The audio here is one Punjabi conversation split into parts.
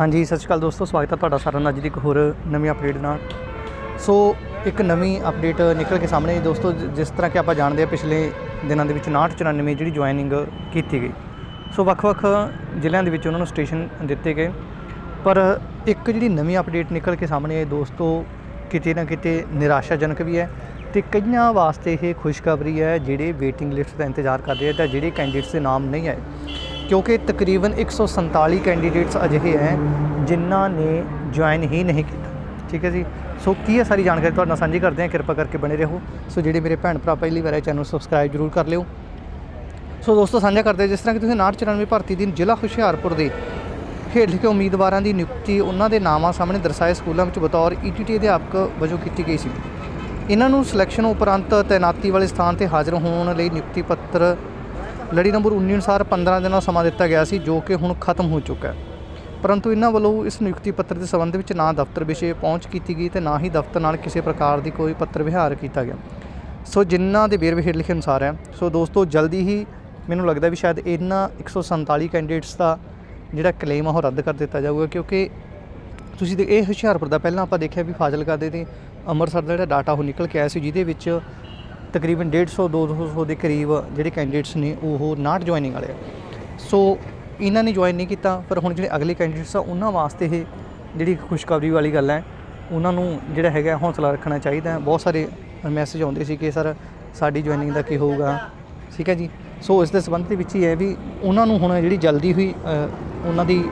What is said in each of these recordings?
ਹਾਂਜੀ, ਸਤਿ ਸ਼੍ਰੀ ਅਕਾਲ ਦੋਸਤੋ, ਸਵਾਗਤ ਹੈ ਤੁਹਾਡਾ ਸਾਰਿਆਂ ਦਾ ਅੱਜ ਦੀ ਇੱਕ ਹੋਰ ਨਵੀਂ ਅਪਡੇਟ ਨਾਲ। ਸੋ, ਇੱਕ ਨਵੀਂ ਅਪਡੇਟ ਨਿਕਲ ਕੇ ਸਾਹਮਣੇ ਆਈ ਦੋਸਤੋ ਜਿਸ ਤਰ੍ਹਾਂ ਕਿ ਆਪਾਂ ਜਾਣਦੇ ਹਾਂ ਪਿਛਲੇ ਦਿਨਾਂ ਦੇ ਵਿੱਚ 5994 ਜਿਹੜੀ ਜੁਆਇਨਿੰਗ ਕੀਤੀ ਗਈ। ਸੋ, ਵੱਖ-ਵੱਖ ਜ਼ਿਲ੍ਹਿਆਂ ਦੇ ਵਿੱਚ ਉਹਨਾਂ ਨੂੰ ਸਟੇਸ਼ਨ ਦਿੱਤੇ ਗਏ। ਪਰ ਇੱਕ ਜਿਹੜੀ ਨਵੀਂ ਅਪਡੇਟ ਨਿਕਲ ਕੇ ਸਾਹਮਣੇ ਆਈ ਦੋਸਤੋ, ਕਿਤੇ ਨਾ ਕਿਤੇ ਨਿਰਾਸ਼ਾਜਨਕ ਵੀ ਹੈ ਤੇ ਕਈਆਂ ਵਾਸਤੇ ਇਹ ਖੁਸ਼ਖਬਰੀ ਹੈ ਜਿਹੜੇ ਵੇਟਿੰਗ ਲਿਸਟ ਦਾ ਇੰਤਜ਼ਾਰ ਕਰਦੇ ਆ ਤਾਂ ਜਿਹੜੇ ਕੈਂਡੀਡੇਟਸ ਦੇ ਨਾਮ ਨਹੀਂ ਆਏ। ਕਿਉਂਕਿ ਤਕਰੀਬਨ 147 ਕੈਂਡੀਡੇਟਸ ਅਜਿਹੇ ਹੈ ਜਿਨ੍ਹਾਂ ਨੇ ਜੁਆਇਨ ਹੀ ਨਹੀਂ ਕੀਤਾ। ਠੀਕ ਹੈ ਜੀ? ਸੋ ਕੀ ਹੈ ਸਾਰੀ ਜਾਣਕਾਰੀ ਤੁਹਾਡੇ ਨਾਲ ਸਾਂਝੀ ਕਰਦੇ ਹਾਂ? ਕਿਰਪਾ ਕਰਕੇ ਬਣੇ ਰਹੋ। ਸੋ ਜਿਹੜੇ ਮੇਰੇ ਭੈਣ ਭਰਾ ਪਹਿਲੀ ਵਾਰ ਇਹ ਚੈਨਲ ਸਬਸਕ੍ਰਾਈਬ ਜ਼ਰੂਰ ਕਰ ਲਿਓ। ਸੋ ਦੋਸਤੋ, ਸਾਂਝਾ ਕਰਦੇ ਜਿਸ ਤਰ੍ਹਾਂ ਕਿ ਤੁਸੀਂ 994 ਭਰਤੀ ਦਿਨ ਜ਼ਿਲ੍ਹਾ ਹੁਸ਼ਿਆਰਪੁਰ ਦੇ ਹੇਠ ਲਿਖੇ ਉਮੀਦਵਾਰਾਂ ਦੀ ਨਿਯੁਕਤੀ ਉਹਨਾਂ ਦੇ ਨਾਵਾਂ ਸਾਹਮਣੇ ਦਰਸਾਏ ਸਕੂਲਾਂ ਵਿੱਚ ਬਤੌਰ ਈਟੀਟੀ ਅਧਿਆਪਕ ਵਜੋਂ ਕੀਤੀ ਗਈ ਸੀ। ਇਹਨਾਂ ਨੂੰ ਸਿਲੈਕਸ਼ਨ ਉਪਰੰਤ ਤੈਨਾਤੀ ਵਾਲੇ ਸਥਾਨ ਤੇ ਹਾਜ਼ਰ ਹੋਣ ਲਈ ਨਿਯੁਕਤੀ ਪੱਤਰ ਲੜੀ ਨੰਬਰ 19 ਅਨੁਸਾਰ 15 ਦਿਨਾਂ ਦਾ ਸਮਾਂ ਦਿੱਤਾ ਗਿਆ ਸੀ, ਜੋ ਕਿ ਹੁਣ ਖਤਮ ਹੋ ਚੁੱਕਾ ਹੈ। ਪਰੰਤੂ ਇਹਨਾਂ ਵੱਲੋਂ ਇਸ ਨਿਯੁਕਤੀ ਪੱਤਰ ਦੇ ਸੰਬੰਧ ਵਿੱਚ ਨਾ ਦਫ਼ਤਰ ਵਿਸ਼ੇ ਪਹੁੰਚ ਕੀਤੀ ਗਈ ਤੇ ਨਾ ਹੀ ਦਫ਼ਤਰ ਨਾਲ ਕਿਸੇ ਪ੍ਰਕਾਰ ਦੀ ਕੋਈ ਪੱਤਰ ਵਿਹਾਰ ਕੀਤਾ ਗਿਆ। ਸੋ ਜਿਨ੍ਹਾਂ ਦੇ ਵੇਰਵੇ ਹੇਠ ਲਿਖੇ ਅਨੁਸਾਰ ਹੈ। ਸੋ ਦੋਸਤੋ, ਜਲਦੀ ਹੀ ਮੈਨੂੰ ਲੱਗਦਾ ਵੀ ਸ਼ਾਇਦ ਇਹਨਾਂ 147 ਕੈਂਡੀਡੇਟਸ ਦਾ ਜਿਹੜਾ ਕਲੇਮ ਆ ਉਹ ਰੱਦ ਕਰ ਦਿੱਤਾ ਜਾਊਗਾ, ਕਿਉਂਕਿ ਤੁਸੀਂ ਦੇ ਇਹ ਹੁਸ਼ਿਆਰਪੁਰ ਦਾ ਪਹਿਲਾਂ ਆਪਾਂ ਦੇਖਿਆ ਵੀ ਫਾਜ਼ਿਲਕਾ ਦੇ ਤੇ ਅੰਮ੍ਰਿਤਸਰ ਦਾ ਜਿਹੜਾ ਡਾਟਾ ਉਹ ਨਿਕਲ ਕੇ ਆਇਆ ਸੀ, ਜਿਹਦੇ ਵਿੱਚ ਤਕਰੀਬਨ 150 200 ਦੇ ਕਰੀਬ ਜਿਹੜੇ ਕੈਂਡੀਡੇਟਸ ਨੇ, ਉਹ ਨਾਟ ਜੁਆਇਨਿੰਗ ਵਾਲੇ ਆ। ਸੋ ਇਹਨਾਂ ਨੇ ਜੁਆਇਨ ਨਹੀਂ ਕੀਤਾ। ਪਰ ਹੁਣ ਜਿਹੜੇ ਅਗਲੇ ਕੈਂਡੀਡੇਟਸ ਆ, ਉਹਨਾਂ ਵਾਸਤੇ ਇਹ ਜਿਹੜੀ ਖੁਸ਼ਖਬਰੀ ਵਾਲੀ ਗੱਲ ਹੈ, ਉਹਨਾਂ ਨੂੰ ਜਿਹੜਾ ਹੈਗਾ ਹੌਸਲਾ ਰੱਖਣਾ ਚਾਹੀਦਾ ਹੈ। ਬਹੁਤ ਸਾਰੇ ਮੈਸੇਜ ਆਉਂਦੇ ਸੀ ਕਿ, ਸਰ, ਸਾਡੀ ਜੁਆਇਨਿੰਗ ਦਾ ਕੀ ਹੋਊਗਾ? ਠੀਕ ਹੈ ਜੀ? ਸੋ ਇਸ ਦੇ ਸੰਬੰਧ ਦੇ ਵਿੱਚ ਹੀ ਹੈ ਵੀ ਉਹਨਾਂ ਨੂੰ ਹੁਣ ਜਿਹੜੀ ਜਲਦੀ ਹੋਈ ਉਹਨਾਂ ਦੀ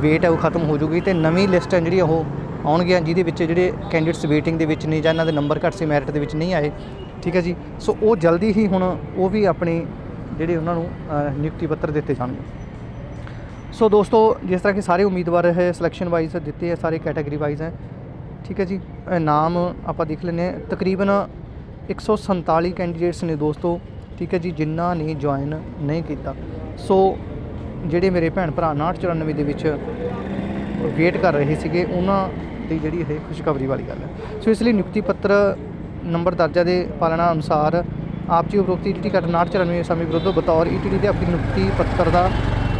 ਵੇਟ ਹੈ, ਉਹ ਖਤਮ ਹੋ ਜੂਗੀ ਤੇ ਨਵੀਂ ਲਿਸਟ ਹੈ ਜਿਹੜੀ ਉਹ ਆਉਣਗੀਆਂ ਜਿਹਦੇ ਵਿੱਚ ਜਿਹੜੇ ਕੈਂਡੀਡੇਟਸ ਵੇਟਿੰਗ ਦੇ ਵਿੱਚ ਨੇ ਜਾਂ ਇਹਨਾਂ ਦੇ ਨੰਬਰ ਘੱਟ ਸੀ ਮੈਰਿਟ ਦੇ ਵਿੱਚ ਨਹੀਂ ਆਏ, ਠੀਕ ਹੈ ਜੀ? ਸੋ ਉਹ ਜਲਦੀ ਹੀ ਹੁਣ ਉਹ ਵੀ ਆਪਣੀ ਜਿਹੜੇ ਉਹਨਾਂ ਨੂੰ ਨਿਯੁਕਤੀ ਪੱਤਰ ਦਿੱਤੇ ਜਾਣਗੇ। ਸੋ ਦੋਸਤੋ, ਜਿਸ ਤਰ੍ਹਾਂ ਕਿ ਸਾਰੇ ਉਮੀਦਵਾਰ ਹੈ ਸਿਲੈਕਸ਼ਨ ਵਾਈਜ਼ ਦਿੱਤੇ ਹੈ ਸਾਰੇ ਕੈਟਾਗਰੀ ਵਾਈਜ਼ ਹੈ, ਠੀਕ ਹੈ ਜੀ? ਨਾਮ ਆਪਾਂ ਦੇਖ ਲੈਂਦੇ ਹਾਂ। ਤਕਰੀਬਨ 147 ਕੈਂਡੀਡੇਟਸ ਨੇ ਦੋਸਤੋ, ਠੀਕ ਹੈ ਜੀ, ਜਿਨ੍ਹਾਂ ਨੇ ਜੁਆਇਨ ਨਹੀਂ ਕੀਤਾ। ਸੋ ਜਿਹੜੇ ਮੇਰੇ ਭੈਣ ਭਰਾ 994 ਦੇ ਵਿੱਚ ਵੇਟ ਕਰ ਰਹੇ ਸੀਗੇ, ਉਹਨਾਂ ਦੀ ਜਿਹੜੀ ਇਹ ਖੁਸ਼ਖਬਰੀ ਵਾਲੀ ਗੱਲ ਹੈ। ਸੋ ਇਸ ਲਈ ਨਿਯੁਕਤੀ ਪੱਤਰ ਨੰਬਰ ਦਰਜਾ ਦੇ ਪਾਲਣਾ ਅਨੁਸਾਰ ਆਪ ਜੀ ਉਪਰੋਕਤ ਈਟੀਟੀ ਘੱਟ 994 ਸਮੇਂ ਵਿਰੁੱਧ ਬਤੌਰ ਈਟੀਟੀ ਦੇ ਆਪਣੀ ਨਿਯੁਕਤੀ ਪੱਤਰ ਦਾ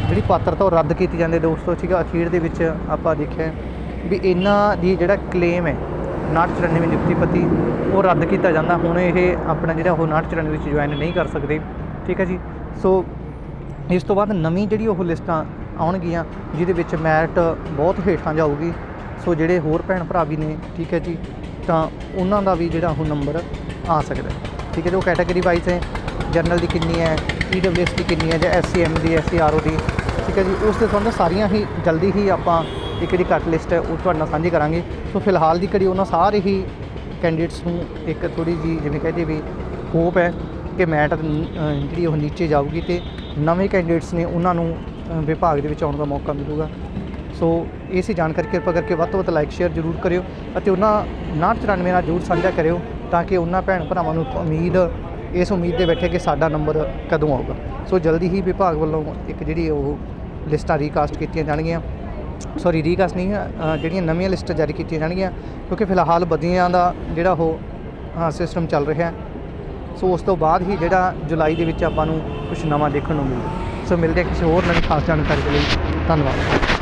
ਜਿਹੜੀ ਪਾਤਰਤਾ ਉਹ ਰੱਦ ਕੀਤੀ ਜਾਂਦੇ ਦੋਸਤੋ, ਠੀਕ ਹੈ, ਅਖੀਰ ਦੇ ਵਿੱਚ ਆਪਾਂ ਦੇਖਿਆ ਵੀ ਇਹਨਾਂ ਦੀ ਜਿਹੜਾ ਕਲੇਮ ਹੈ 994 ਨਿਯੁਕਤੀ ਪੱਤੀ, ਉਹ ਰੱਦ ਕੀਤਾ ਜਾਂਦਾ। ਹੁਣ ਇਹ ਆਪਣਾ ਜਿਹੜਾ ਉਹ 994 ਵਿੱਚ ਜੁਆਇਨ ਨਹੀਂ ਕਰ ਸਕਦੇ। ਠੀਕ ਹੈ ਜੀ? ਸੋ ਇਸ ਤੋਂ ਬਾਅਦ ਨਵੀਂ ਜਿਹੜੀ ਉਹ ਲਿਸਟਾਂ ਆਉਣਗੀਆਂ, ਜਿਹਦੇ ਵਿੱਚ ਮੈਰਿਟ ਬਹੁਤ ਹੇਠਾਂ ਜਾਊਗੀ। ਸੋ ਜਿਹੜੇ ਹੋਰ ਭੈਣ ਭਰਾ ਵੀ ਨੇ, ਠੀਕ ਹੈ ਜੀ, ਤਾਂ ਉਹਨਾਂ ਦਾ ਵੀ ਜਿਹੜਾ ਉਹ ਨੰਬਰ ਆ ਸਕਦਾ ਠੀਕ ਹੈ ਜੋ ਕੈਟਾਗਰੀ ਵਾਈਜ਼ ਹੈ ਜਨਰਲ ਦੀ ਕਿੰਨੀ ਹੈ ਈਡਬਲਯੂਐਸ ਦੀ ਕਿੰਨੀ ਹੈ ਜਾਂ ਐਸਸੀਐਮ ਦੀ ਐਸਸੀਆਰਓ ਦੀ, ਠੀਕ ਹੈ ਜੀ, ਉਸ 'ਤੇ ਸੰਬੰਧ ਸਾਰੀਆਂ ਹੀ ਜਲਦੀ ਹੀ ਆਪਾਂ ਇੱਕ ਜਿਹੜੀ ਕੱਟ ਲਿਸਟ ਹੈ, ਉਹ ਤੁਹਾਡੇ ਨਾਲ ਸਾਂਝੀ ਕਰਾਂਗੇ। ਸੋ ਫਿਲਹਾਲ ਦੀ ਘੜੀ ਉਹਨਾਂ ਸਾਰੇ ਹੀ ਕੈਂਡੀਡੇਟਸ ਨੂੰ ਇੱਕ ਥੋੜੀ ਜੀ ਜਿਵੇਂ ਕਹਦੇ ਵੀ ਹੋਪ ਹੈ ਕਿ ਮੈਟ ਜਿਹੜੀ ਉਹ ਨੀਚੇ ਜਾਊਗੀ ਤੇ ਨਵੇਂ ਕੈਂਡੀਡੇਟਸ ਨੇ ਉਹਨਾਂ ਨੂੰ ਵਿਭਾਗ ਦੇ ਵਿੱਚ ਆਉਣ ਦਾ ਮੌਕਾ ਮਿਲੂਗਾ। ਸੋ ਇਹ ਜਾਣਕਾਰੀ ਕਿਰਪਾ ਕਰਕੇ ਵੱਧ ਤੋਂ ਵੱਧ ਲਾਈਕ ਸ਼ੇਅਰ ਜ਼ਰੂਰ ਕਰਿਓ ਅਤੇ ਉਹਨਾਂ 994 ਨਾਲ ਜ਼ਰੂਰ ਸਾਂਝਾ ਕਰਿਓ ਤਾਂ ਕਿ ਉਹਨਾਂ ਭੈਣ ਭਰਾਵਾਂ ਨੂੰ ਉਮੀਦ, ਇਸ ਉਮੀਦ ਦੇ ਬੈਠੇ ਕਿ ਸਾਡਾ ਨੰਬਰ ਕਦੋਂ ਆਊਗਾ। ਸੋ ਜਲਦੀ ਹੀ ਵਿਭਾਗ ਵੱਲੋਂ ਇੱਕ ਜਿਹੜੀ ਉਹ ਲਿਸਟਾਂ ਰੀਕਾਸਟ ਕੀਤੀਆਂ ਜਾਣਗੀਆਂ। ਸੌਰੀ ਰੀਕਾਸਟ ਨਹੀਂ ਜਿਹੜੀਆਂ ਨਵੀਆਂ ਲਿਸਟਾਂ ਜਾਰੀ ਕੀਤੀਆਂ ਜਾਣਗੀਆਂ, ਕਿਉਂਕਿ ਫਿਲਹਾਲ ਬਦੀਆਂ ਦਾ ਜਿਹੜਾ ਉਹ ਸਿਸਟਮ ਚੱਲ ਰਿਹਾ ਹੈ। ਸੋ ਉਸ ਤੋਂ ਬਾਅਦ ਹੀ ਜਿਹੜਾ ਜੁਲਾਈ ਦੇ ਵਿੱਚ ਆਪਾਂ ਨੂੰ ਕੁਝ ਨਵਾਂ ਦੇਖਣ ਨੂੰ ਮਿਲੂ। ਸੋ ਮਿਲਦੇ ਕਿਸੇ ਹੋਰ ਨਵੀਂ ਖਾਸ ਜਾਣਕਾਰੀ ਦੇ ਲਈ। ਧੰਨਵਾਦ।